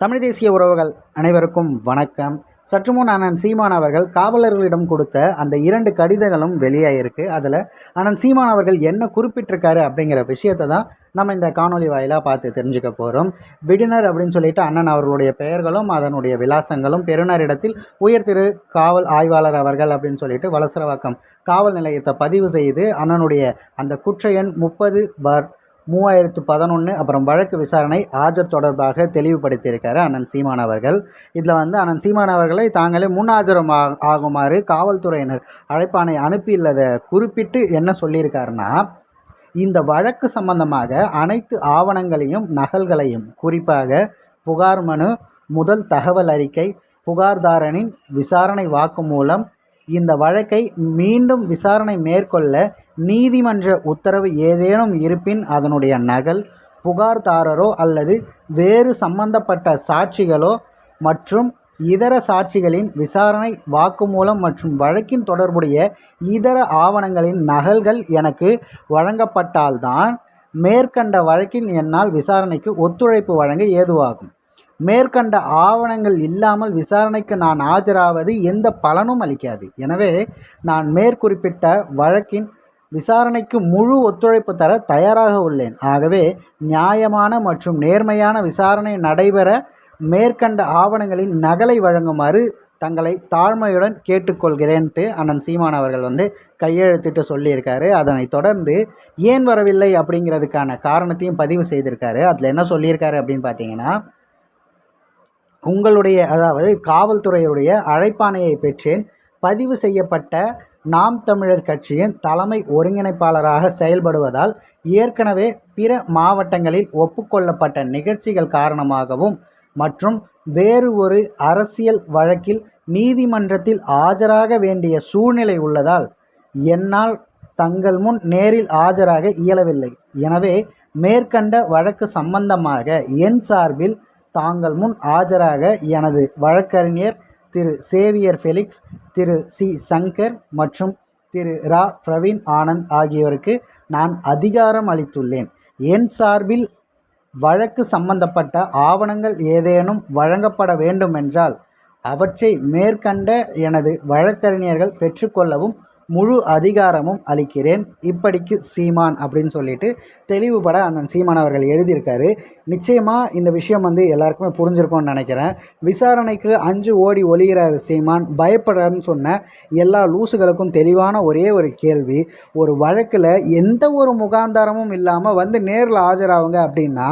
தமிழ் தேசிய உறவுகள் அனைவருக்கும் வணக்கம். சற்று முன் அண்ணன் சீமான் அவர்கள் காவலர்களிடம் கொடுத்த அந்த இரண்டு கடிதங்களும் வெளியாகிருக்கு அதில் அண்ணன் சீமான் அவர்கள் என்ன குறிப்பிட்டிருக்காரு அப்படிங்கிற விஷயத்தை தான் நம்ம இந்த காணொலி வாயிலாக பார்த்து தெரிஞ்சுக்க போகிறோம் விடுனர் அப்படின்னு சொல்லிட்டு அண்ணன் அவர்களுடைய பெயர்களும் அதனுடைய விலாசங்களும் பெருநரிடத்தில் உயர் திரு காவல் ஆய்வாளர் அவர்கள் அப்படின்னு சொல்லிட்டு வலசரவாக்கம் காவல் நிலையத்தை பதிவு செய்து அண்ணனுடைய அந்த குற்ற எண் முப்பது பார் மூவாயிரத்து பதினொன்று அப்புறம் வழக்கு விசாரணை ஆஜர் தொடர்பாக தெளிவுபடுத்தியிருக்காரு அண்ணன் சீமான் அவர்கள். இதில் வந்து அண்ணன் சீமான் அவர்களை தாங்களே முன் ஆஜரம் ஆ- ஆகுமாறு காவல்துறையினர் அழைப்பானை அனுப்பியுள்ளதை குறிப்பிட்டு என்ன சொல்லியிருக்காருன்னா இந்த வழக்கு சம்பந்தமாக அனைத்து ஆவணங்களையும் நகல்களையும் குறிப்பாக புகார் மனு முதல் தகவல் அறிக்கை புகார்தாரனின் விசாரணை வாக்குமூலம் இந்த வழக்கை மீண்டும் விசாரணை மேற்கொள்ள நீதிமன்ற உத்தரவு ஏதேனும் இருப்பின் அதனுடைய நகல் புகார்தாரரோ அல்லது வேறு சம்பந்தப்பட்ட சாட்சிகளோ மற்றும் இதர சாட்சிகளின் விசாரணை வாக்குமூலம் மற்றும் வழக்கின் தொடர்புடைய இதர ஆவணங்களின் நகல்கள் எனக்கு வழங்கப்பட்டால்தான் மேற்கண்ட வழக்கில் என்னால் விசாரணைக்கு ஒத்துழைப்பு வழங்க ஏதுவாகும். மேற்கண்ட ஆவணங்கள் இல்லாமல் விசாரணைக்கு நான் ஆஜராவது எந்த பலனும் அளிக்காது. எனவே நான் மேற்குறிப்பிட்ட வழக்கின் விசாரணைக்கு முழு ஒத்துழைப்பு தர தயாராக உள்ளேன். ஆகவே நியாயமான மற்றும் நேர்மையான விசாரணை நடைபெற மேற்கண்ட ஆவணங்களின் நகலை வழங்குமாறு தங்களை தாழ்மையுடன் கேட்டுக்கொள்கிறேன்ட்டு அண்ணன் சீமான் அவர்கள் வந்து கையெழுத்திட்டு சொல்லியிருக்காரு. அதனைத் தொடர்ந்து ஏன் வரவில்லை அப்படிங்கிறதுக்கான காரணத்தையும் பதிவு செய்திருக்காரு. அதில் என்ன சொல்லியிருக்காரு அப்படின்னு பார்த்தீங்கன்னா உங்களுடைய அதாவது காவல்துறையுடைய அழைப்பாணையை பெற்றேன். பதிவு செய்யப்பட்ட நாம் தமிழர் கட்சியின் தலைமை ஒருங்கிணைப்பாளராக செயல்படுவதால் ஏற்கனவே பிற மாவட்டங்களில் ஒப்புக்கொள்ளப்பட்ட நிகழ்ச்சிகள் காரணமாகவும் மற்றும் வேறு ஒரு அரசியல் வழக்கில் நீதிமன்றத்தில் ஆஜராக வேண்டிய சூழ்நிலை உள்ளதால் என்னால் தங்கள் முன் நேரில் ஆஜராக இயலவில்லை. எனவே மேற்கண்ட வழக்கு சம்பந்தமாக என் சார்பில் தாங்கள் முன் ஆஜராக எனது வழக்கறிஞர் திரு சேவியர் ஃபெலிக்ஸ் திரு சி. சங்கர் மற்றும் திரு ரா. பிரவீன் ஆனந்த் ஆகியோருக்கு நான் அதிகாரம் அளித்துள்ளேன். என் சார்பில் வழக்கு சம்பந்தப்பட்ட ஆவணங்கள் ஏதேனும் வழங்கப்பட வேண்டுமென்றால் அவற்றை மேற்கண்ட எனது வழக்கறிஞர்கள் பெற்றுக்கொள்ளவும் முழு அதிகாரமும் அளிக்கிறேன். இப்படிக்கு சீமான் அப்படின்னு சொல்லிட்டு தெளிவுபட அண்ணன் சீமான் அவர்கள் எழுதியிருக்காரு. நிச்சயமாக இந்த விஷயம் வந்து எல்லாருக்குமே புரிஞ்சிருக்கும்னு நினைக்கிறேன். விசாரணைக்கு அஞ்சு ஓடி ஒளிகிறார் சீமான். பயப்படுறாருன்னு சொன்ன எல்லா லூசுகளுக்கும் தெளிவான ஒரே ஒரு கேள்வி. ஒரு வழக்கில் எந்த ஒரு முகாந்தாரமும் இல்லாமல் வந்து நேரில் ஆஜராகுங்க அப்படின்னா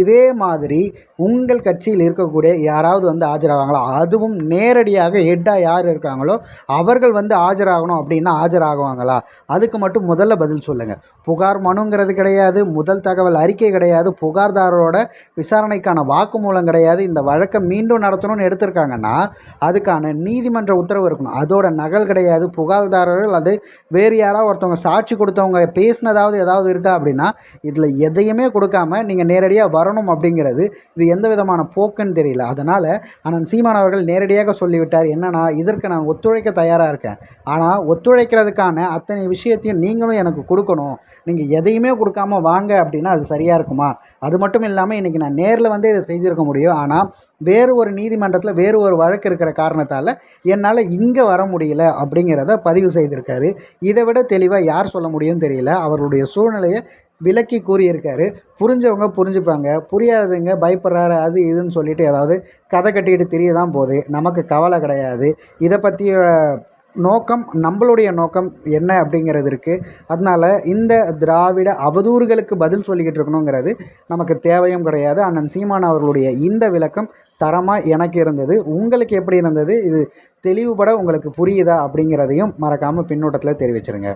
இதே மாதிரி உங்கள் கட்சியில் இருக்கக்கூடிய யாராவது வந்து ஆஜராவாங்களா? அதுவும் நேரடியாக ஹெட்டாக யார் இருக்காங்களோ அவர்கள் வந்து ஆஜராகணும் அப்படின்னா ஆஜராகுவாங்களா? அதுக்கு மட்டும் முதல்ல பதில் சொல்லுங்கள் புகார் மனுங்கிறது கிடையாது முதல் தகவல் அறிக்கை கிடையாது புகார்தாரரோட விசாரணைக்கான வாக்குமூலம் கிடையாது. இந்த வழக்கை மீண்டும் நடத்தணும்னு எடுத்திருக்காங்கன்னா அதுக்கான நீதிமன்ற உத்தரவு இருக்கணும். அதோட நகல் கிடையாது. புகார்தாரர்கள் அது வேறு யாராவது ஒருத்தவங்க சாட்சி கொடுத்தவங்க பேசினதாவது ஏதாவது இருக்கா அப்படின்னா இதில் எதையுமே கொடுக்காம நீங்கள் நேரடியாக வரணும் அப்படிங்கிறது இது எந்த விதமான போக்குன்னு தெரியல. அதனால் ஆனால் சீமான் அவர்கள் நேரடியாக சொல்லிவிட்டார் என்னன்னா இதற்கு நான் ஒத்துழைக்க தயாராக இருக்கேன். ஆனால் வைக்கிறதுக்கான அத்தனை விஷயத்தையும் நீங்களும் எனக்கு கொடுக்கணும். நீங்கள் எதையுமே கொடுக்காம வாங்க அப்படின்னா அது சரியாக இருக்குமா? அது மட்டும் இல்லாமல் இன்றைக்கி நான் நேரில் வந்து இதை செய்திருக்க முடியும். ஆனால் வேறு ஒரு நீதிமன்றத்தில் வேறு ஒரு வழக்கு இருக்கிற காரணத்தால் என்னால் இங்கே வர முடியல அப்படிங்கிறத பதிவு செய்திருக்காரு. இதை விட தெளிவாக யார் சொல்ல முடியும்னு தெரியல. அவருடைய சூழ்நிலையை விளக்கி கூறியிருக்காரு. புரிஞ்சவங்க புரிஞ்சுப்பாங்க. புரியாதவங்க பயப்படுறாரு அது இதுன்னு சொல்லிட்டு ஏதாவது கதை கட்டிக்கிட்டு தெரிய தான் போகுது. நமக்கு கவலை கிடையாது. இதை பற்றிய நோக்கம் நம்மளுடைய நோக்கம் என்ன அப்படிங்கிறது இருக்குது அதனால் இந்த திராவிட அவதூறுகளுக்கு பதில் சொல்லிக்கிட்டு இருக்கணுங்கிறது நமக்கு தேவையும் கிடையாது. அண்ணன் சீமான் அவர்களுடைய இந்த விளக்கம் தரமாக எனக்கு இருந்தது. உங்களுக்கு எப்படி இருந்தது? இது தெளிவுபட உங்களுக்கு புரியுதா அப்படிங்கிறதையும் மறக்காமல் பின்னூட்டத்தில் தெரிவிச்சிருங்க.